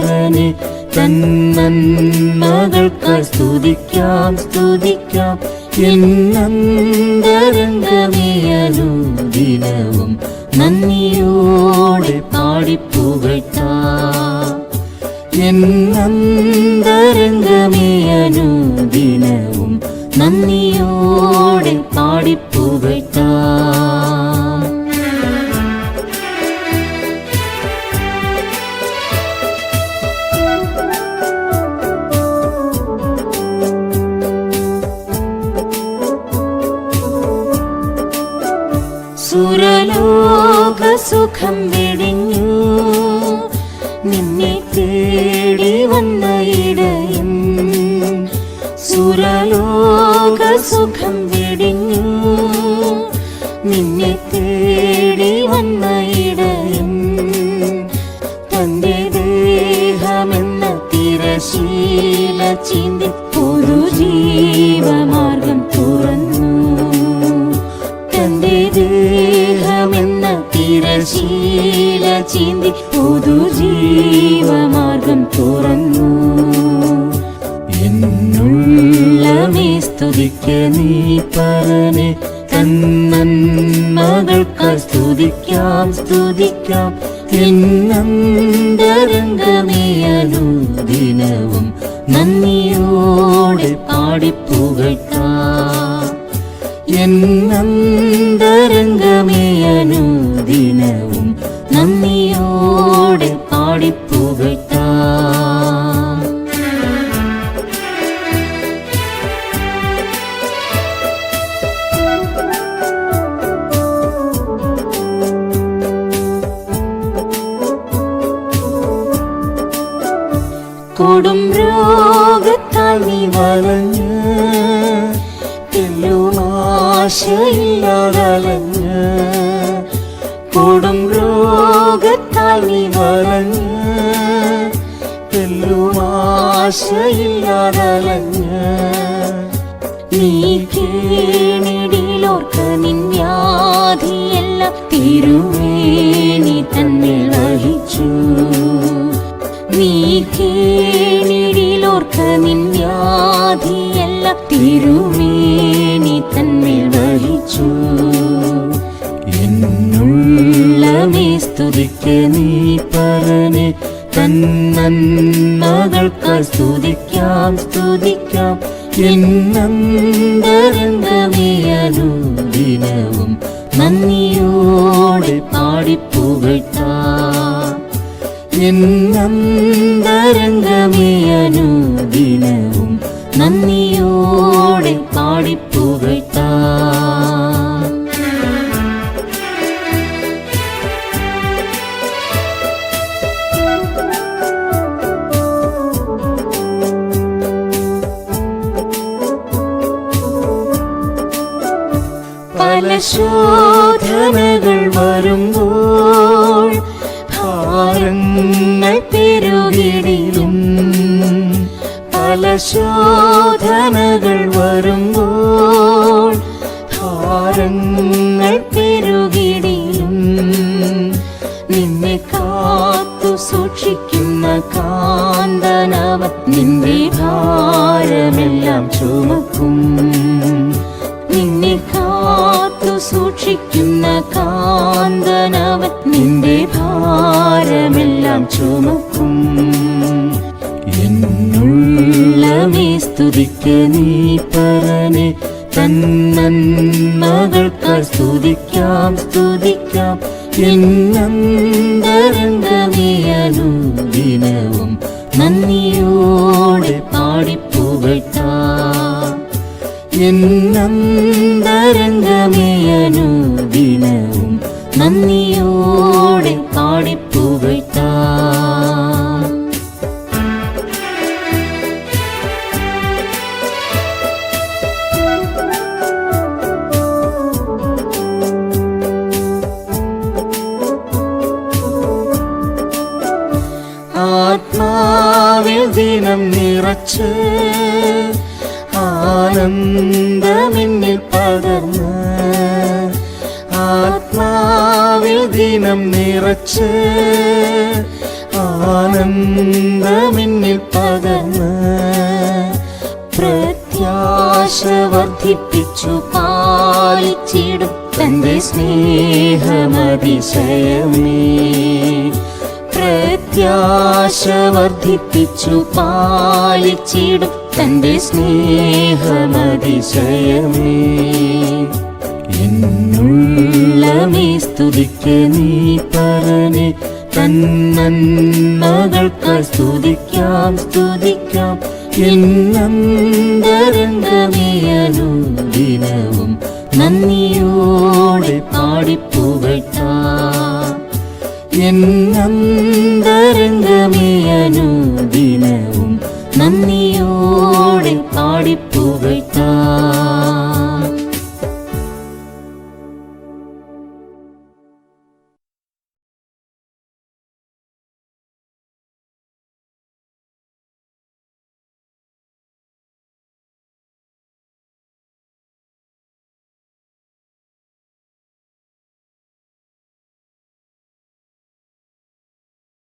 കർത്താവനെ തന്മകൾക്കാൽ സ്തുതിക്കാം സ്തുതിക്കാം. എന്നന്തരംഗമേ ദിനവും നന്ദിയോടെ പാടിപ്പോ സുരലോക സുഖം വെടിഞ്ഞു. നിന്നെ തേടി വന്ന ഇടയൻ സുരലോക സുഖം വെടിഞ്ഞു. നിന്നെ തേടി വന്ന ഇടയൻ തന്റെ ദേഹമെന്ന തിരശീല ചിന്തി ഒരു ജീവമാർഗം ചിന്തി പുതുജീവമാർഗം തുറന്നു. എന്നുള്ളമേ സ്തുതിക്ക നീ പരനെ തന്നന്മകൾക്ക് സ്തുതിക്കാം സ്തുതിക്കാം. എന്നന്തരംഗമേ അനുദിനവും നന്ദിയോടെ പാടിപ്പുകഴ്ത്താം എന്നന്തരംഗമേ കൊടും രോഗത്താൽ നീ വലഞ്ഞ് തെല്ലുമാശയില്ലാതലഞ്ഞ് കൊടും രോഗത്താൽ നീ വലഞ്ഞ് തെല്ലുമാശയില്ലാതലഞ്ഞ് നീ കേണിടിലോർക്ക നിന്യാധിയെല്ലാം തിരുമേനി തന്നെ വഹിച്ചു. നീ നിന്യാധിയെല്ലാം തിരുമേനി തന്നിൽ എന്നുള്ളമേ നീ നന്ദിയോടെ പാടിപ്പുകഴ്ത്താം എന്നന്തരംഗമേ അനുദിനവും നന്ദിയോടെ പാടിപ്പുകഴ്ത്താം പല ശോധനകൾ ഭാരങ്ങൾ പെരുകിടിലും നിന്നെ കാത്തു സൂക്ഷിക്കുന്ന കാന്തനവ നിന്റെ ഭാരമെല്ലാം ചുമക്കും. നിന്നെ കാത്തു സൂക്ഷിക്കുന്ന കാന്തനവ നിന്റെ ഭാരമെല്ലാം ചുമക്കും. എന്നുള്ളമേ സ്തുതിക്ക് നീ പരനെ തന്നന്മകൾക്ക് സ്തുതിക്കാം സ്തുതിക്കാം. എന്നന്തരംഗമേ നന്ദിയോടെ പാടിപ്പുകഴ്ത്താം എന്നന്തരംഗമേ നന്ദിയോടെ പാടിപ്പുകഴ്ത്താം നിറച്ച് ആനന്ദമിന്നിൽ പകർന്ന് ആത്മാവിൽ ദിനം നിറച്ച് ആനന്ദമിന്നിൽ പകർന്ന് പ്രത്യാശ വർദ്ധിപ്പിച്ചു പാലിച്ചിടും തന്റെ സ്നേഹമതിശയമേ. പ്രത്യാശ വർദ്ധിപ്പിച്ചു പാലിച്ചിടും തന്റെ സ്നേഹമതിശയമേ. എന്നുള്ളമേ സ്തുതിക്ക് നീ പറനെ തന്നന്മകൾക്കായി സ്തുതിക്കാം സ്തുതിക്കാം. ദിനവും അനുദിനവും നന്ദിയോടെ പാടിപ്പുകട്ടാം എന്നന്തരംഗമേ അനുദിനവും നന്ദിയോടെ